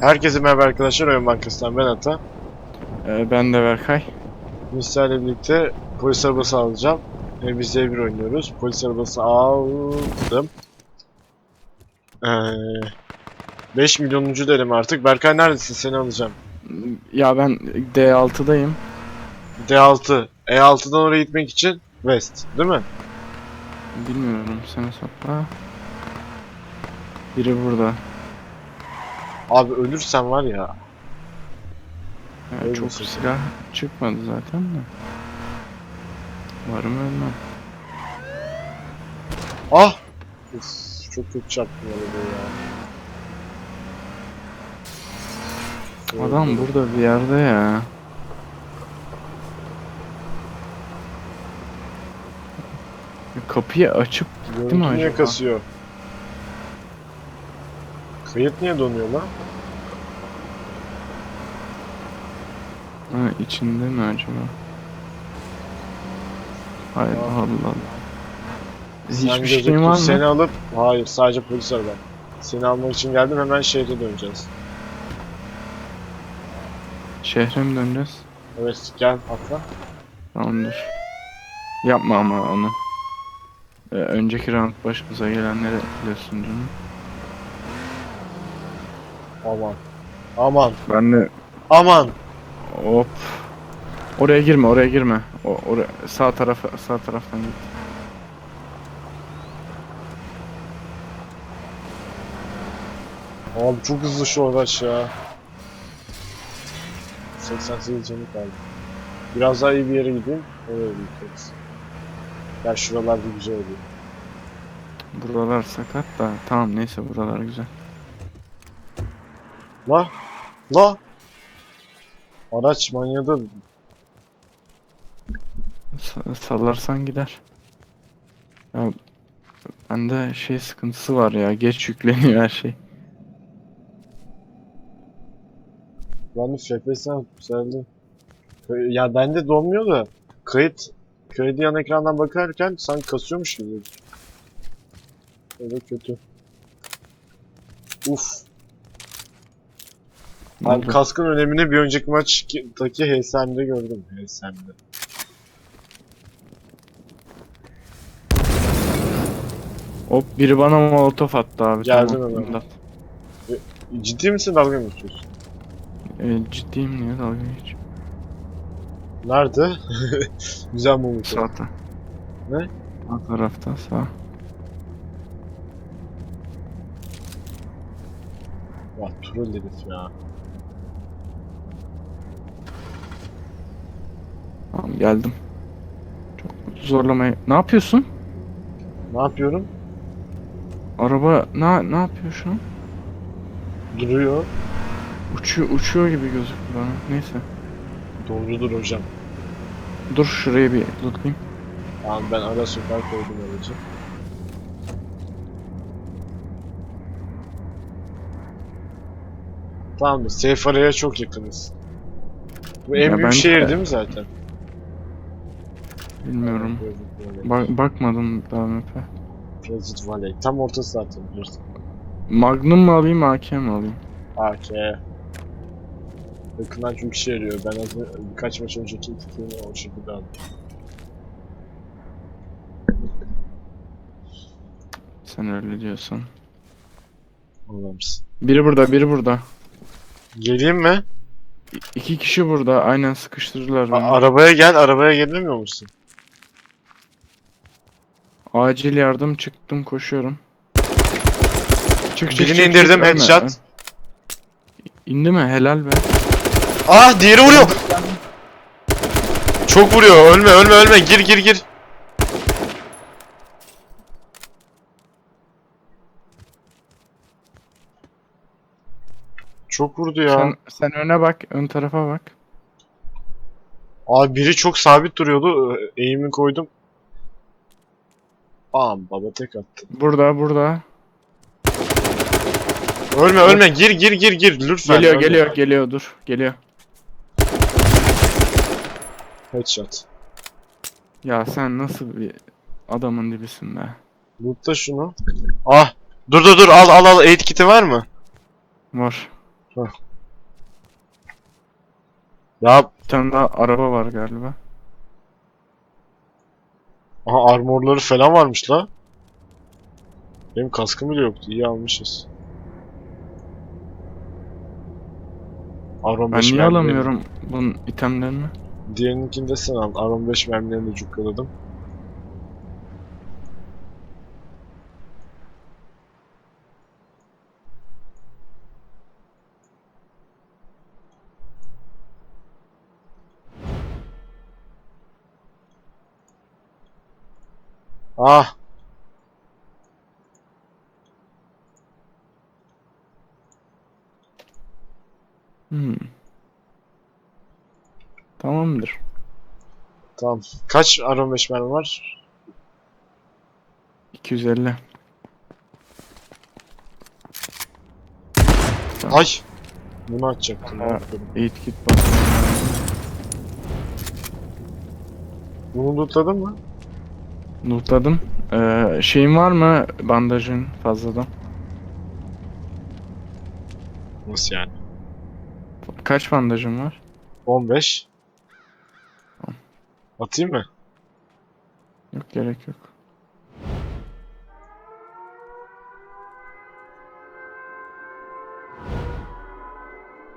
Herkese merhaba arkadaşlar. Oyun Bankası'ndan ben Ata. Ee, ben de Berkay. Mislerle birlikte polis arabası alacağım. Ee, biz de bir oynuyoruz. Polis arabası aldım. Ee, 5 milyonuncu derim artık. Berkay neredesin? Seni alacağım. Ya ben D6'dayım. D6. E6'dan oraya gitmek için West. Değil mi? Bilmiyorum sen hesapla. Biri burada. Abi ölürsen var ya. Öyle çok silah çıkmadı zaten de. Varım ölmem. Ah! Uf, çok kötü çarptım arabayı ya. Adam burada bir yerde ya. Kapıyı açıp Görüntü mi niye acaba? kasıyor? Kayıt niye donuyor lan? ha, içinde mi acaba? Hayır Ah. Allah Allah. Sen Hiçbir gözüktün, şeyin var mı? Seni alıp... Hayır sadece polis araba. Seni almak için geldim hemen şehre döneceğiz. Şehre mi döneceğiz? Evet gel atla. Tamamdır. Yapma ama onu. Ee, önceki round başımıza gelenleri biliyorsun canım. Aman. Aman. Ben de Aman. hop. Oraya girme, oraya girme. O oraya sağ tarafa sağ taraftan git. Abi çok hızlı şu araç ya. 88 canı kaldı. Biraz daha iyi bir yere gideyim. Oraya gideceğiz. Ya şuralar bir güzel oluyor. Buralar sakat da tamam neyse buralar güzel. La. La. Araç manyadı. Sa- sallarsan gider. Ya bende şey sıkıntısı var ya geç yükleniyor her şey. De FPS'den yükseldi. Kay- Ya bende donmuyor da kayıt kaydı yan ekrandan bakarken sanki kasıyormuş gibi. Öyle kötü. Uf. Oldu? kaskın önemini bir önceki maçtaki HSM'de gördüm. HSM'de. Hop biri bana molotof attı abi. Geldim tamam, hemen. imdat. Ciddi misin dalga mı geçiyorsun? E, ciddiyim niye dalga geç? Nerede? Güzel mumluk. Sağ ta- Ne? Sağ tarafta sağ. Ya troll herif ya. Tamam geldim. Çok zorlamaya. Ne yapıyorsun? Ne yapıyorum? Araba ne ne yapıyor şu an? Duruyor. Uçuyor uçuyor gibi gözüktü bana. Neyse. Doğrudur hocam. Dur şuraya bir lootlayayım. Tamam ben ara sokak koydum aracı. Tamam safe araya çok yakınız. Bu en Ya büyük şehir de. değil mi zaten? Bilmiyorum. Bak bakmadım daha map'e. Transit Valley. Tam ortası zaten biliyorsun. Magnum mu alayım AK mi alayım? AK. Yakından çünkü işe yarıyor. Ben az birkaç maç önceki iki filmi o şekilde aldım. Sen öyle diyorsan. Anlamışsın. Biri burada biri burada. Geleyim mi? İ- İki kişi burada aynen sıkıştırdılar A- beni. arabaya gel. Arabaya gelemiyor musun? Acil yardım çıktım koşuyorum. Çık çık Birini çık, indirdim, çık, ölme. headshot. İndi mi? Helal be. Ah diğeri vuruyor. Çok vuruyor. Ölme ölme ölme. Gir gir gir. Çok vurdu ya. Sen, sen öne bak, ön tarafa bak. Abi biri çok sabit duruyordu. Eğimi koydum. Bam baba tek attı. Burada, burada. Ölme ölme. Gir gir gir gir. Lütfen. Geliyor, ölme. geliyor, geliyor. Dur, geliyor. Headshot. Ya sen nasıl bir adamın dibisin be. Lootla şunu. Ah. Dur dur dur al al al. Aid kit'i var mı? Var. Ya Bir tane daha araba var galiba. Aha armorları falan varmış la. Benim kaskım bile yoktu. İyi almışız. Aron Ben 5 niye mermilerini- alamıyorum bunun itemlerini? Diğerininkini de sen al. Aron 5 mermilerini cukkaladım. Ah! Hmm. Tamamdır. Tamam. Kaç Aron 5 mermi var? 250. Ay! Bunu açacaktım. Ha. Eğit git bak. Bunu lootladın mı? Lootladım. Ee, şeyin var mı bandajın fazladan? Nasıl yani? Kaç bandajın var? 15. Tamam. Atayım mı? Yok gerek yok.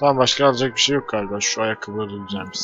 Tamam başka alacak bir şey yok galiba. Şu ayakkabıları güzelmiş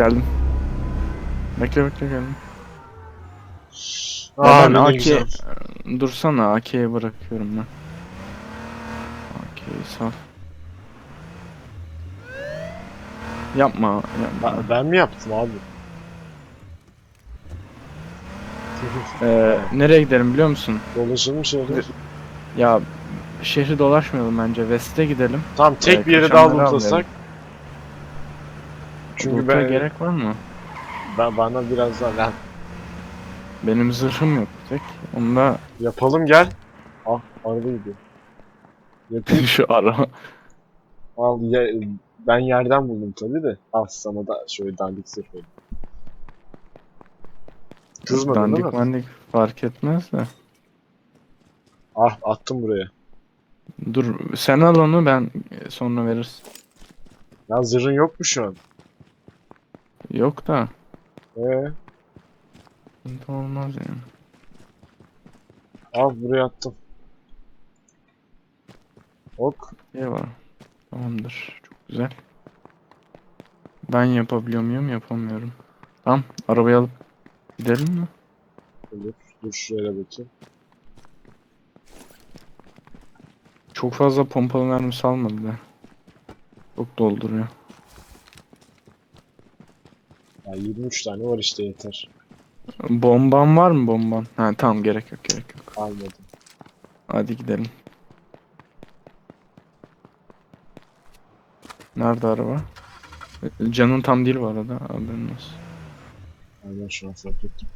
Geldim. Bekle bekle geldim. Aa, ben AK güzel. dursana AK'ye bırakıyorum ben. AK'yi sal. Yapma, yapma. Ben, ben mi yaptım abi? Ee, nereye gidelim biliyor musun? Dolaşalım şöyle. Ya şehri dolaşmayalım bence. West'e gidelim. Tamam tek Ee, bir yere daha avlayalım. Çünkü Loot'a ben, gerek var mı? ben bana biraz daha lan Benim zırhım yok tek. Onda yapalım gel. Ah araba gidiyor. Yapayım. şu ara. Al ya, ben yerden buldum tabi de. Al sana da şöyle dandik zırh vereyim. Kızmadın değil dandik mi? mandik fark etmez de. Ah attım buraya. Dur sen al onu ben sonra veririz. Ya zırhın yok mu şu an? Yok da. Ee, Sıkıntı olmaz yani. al buraya attım. Ok. İyi var. Tamamdır. Çok güzel. Ben yapabiliyor muyum? Yapamıyorum. Tamam. Arabayı alıp gidelim mi? Olur. Dur şuraya bakayım. Çok fazla pompalı mermi salmadı da. Çok dolduruyor. Ya 23 tane var işte yeter. Bomban var mı bomban? Ha tamam gerek yok gerek yok. Almadım. Hadi gidelim. Nerede araba? Canın tam değil bu arada. Haberin olsun. Aynen şu an fark ettim.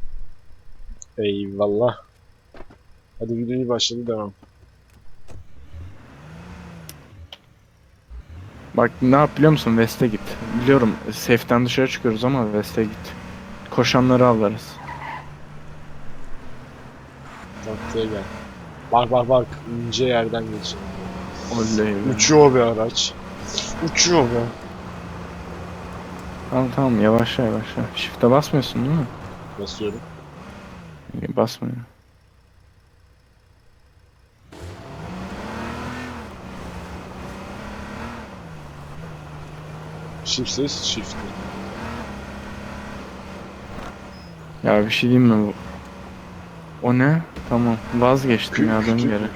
Eyvallah. Hadi videoyu başladı devam. Bak ne yap biliyor musun? West'e git. Biliyorum safe'den dışarı çıkıyoruz ama West'e git. Koşanları avlarız. Taktiğe gel. Bak bak bak ince yerden geçiyor. Oley. be. Uçuyor bir araç. Uçuyor be. Tamam tamam yavaşla yavaşla. Shift'e basmıyorsun değil mi? Basıyorum. Basmıyor. Ses shift. Ya bir şey diyeyim mi bu? O ne? Tamam vazgeçtim ya dön geri.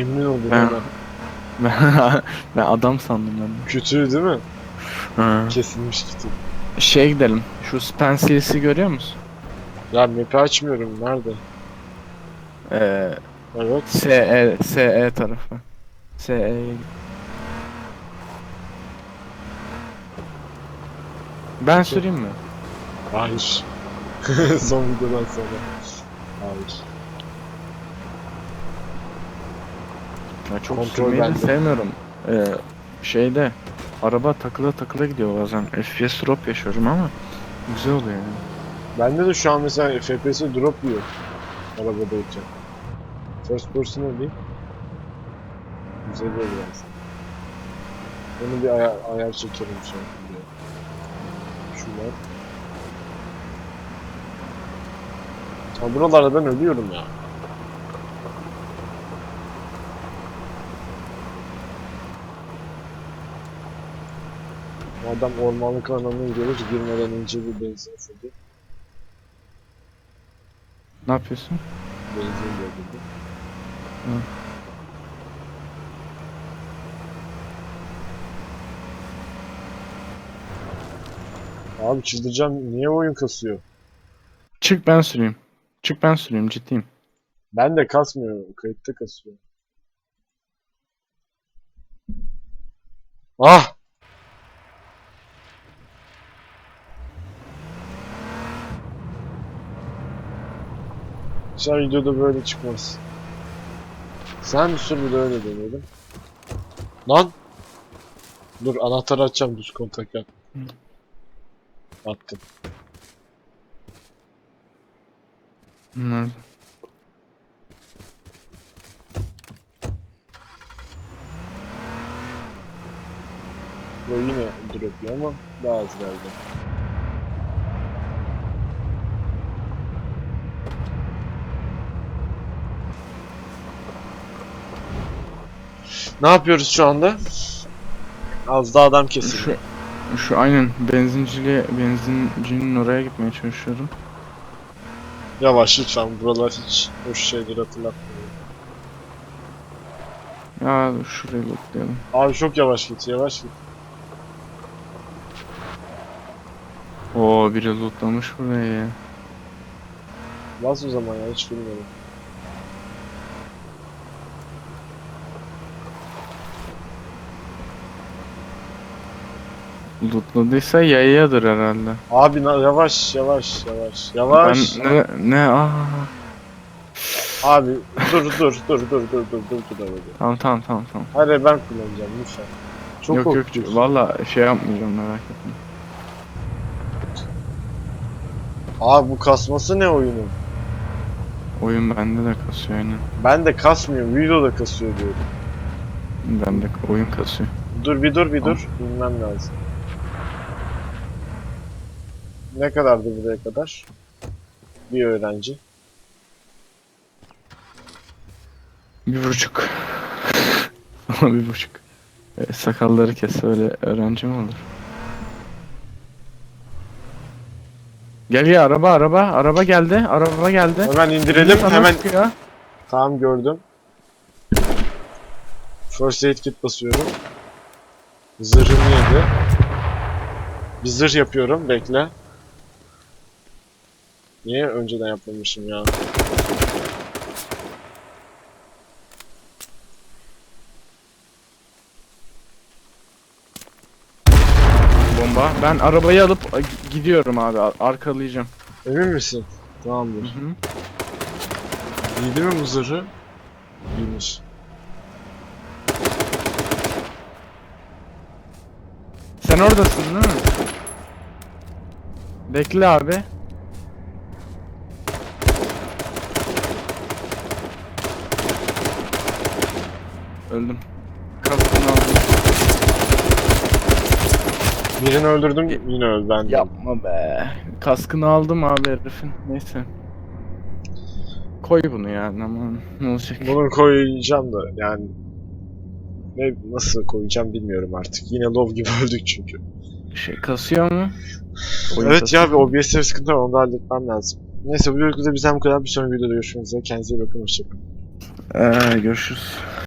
Emin oldum Ben- ben. Ben, ben adam sandım ben. Kötü değil mi? Hı. Kesilmiş kötü. Şey gidelim. Şu Spencer'si görüyor musun? Ya map'i açmıyorum. Nerede? Ee, Evet. SE, SE tarafı. SE'ye git. Ben süreyim mi? Hayır. Son videodan sonra. Hayır. Ya çok Kontrol sürmeyi de bende. sevmiyorum. Ee, şeyde araba takıla takıla gidiyor bazen. FPS drop yaşıyorum ama güzel oluyor yani. Bende de şu an mesela FPS drop yiyor. Arabadayken. First person alayım. Güzel olur aslında. Onu bir ayar, ayar çekelim şu Şunlar. Ha buralarda ben ölüyorum ya. Adam ormanlık alanına gidiyoruz. Girmeden önce bir benzin sürdü. Ne yapıyorsun? Benzin gördüm. Hı. Abi çıldıracağım. Niye oyun kasıyor? Çık ben süreyim. Çık ben süreyim ciddiyim. Ben de kasmıyor. Kayıtta kasıyor. Ah! Sen videoda böyle çıkmaz. Sen bir sür bir de öyle deneyelim. Lan! Dur anahtarı açacağım düz kontak yap. Attım. Nerede? Bu yine drop yiyor ama daha az geldi. Ne yapıyoruz şu anda? Az daha adam kesildi. Şu, aynen benzinciliğe, benzincinin oraya gitmeye çalışıyorum. Yavaş lütfen buralar hiç hoş şeyler hatırlatmıyor. Ya şurayı lootlayalım. Abi çok yavaş git yavaş git. Oo biri lootlamış burayı. Bas o zaman ya hiç bilmiyorum. Lootladıysa yayadır herhalde. Abi na- yavaş yavaş yavaş yavaş. Ben ne ne aa. Abi dur dur dur dur dur dur dur dur abi. Tamam tamam tamam tamam. Hadi ben kullanacağım lütfen. Çok yok yok korkutuyorsun. valla şey yapmayacağım merak etme. Abi bu kasması ne oyunun? Oyun bende de kasıyor aynen. Ben de kasmıyor, videoda kasıyor diyorum. Bende oyun kasıyor. Dur bir dur bir dur. Bilmem lazım. Ne kadardı buraya kadar? Bir öğrenci. Bir buçuk. Ama bir buçuk. E, sakalları kes öyle öğrenci mi olur? Gel ya araba araba araba geldi araba geldi. Hemen indirelim Sana hemen. sıkıyor. Tamam gördüm. First aid kit basıyorum. Zırhımı yedi. Bir zırh yapıyorum bekle. Niye önceden yapmamışım ya? Bomba. Ben arabayı alıp gidiyorum abi ar- arkalayacağım. Emin misin? Hı Tamamdır. hı. Giydi mi bu zırhı? Giymiş. Sen oradasın değil mi? Bekle abi. Öldüm. Kaskını aldım. Birini öldürdüm yine öldü ben de. Yapma be. Kaskını aldım abi herifin. Neyse. Koy bunu yani aman ne olacak. Bunu koyacağım da yani ne nasıl koyacağım bilmiyorum artık. Yine love gibi öldük çünkü. Şey kasıyor mu? Oyun evet kasıyor ya bir mu? OBS'te bir sıkıntı var onu da halletmem lazım. Neyse bu videoda bizden bu kadar. Bir sonraki videoda görüşmek üzere. Kendinize iyi bakın. Hoşçakalın. Ee, görüşürüz.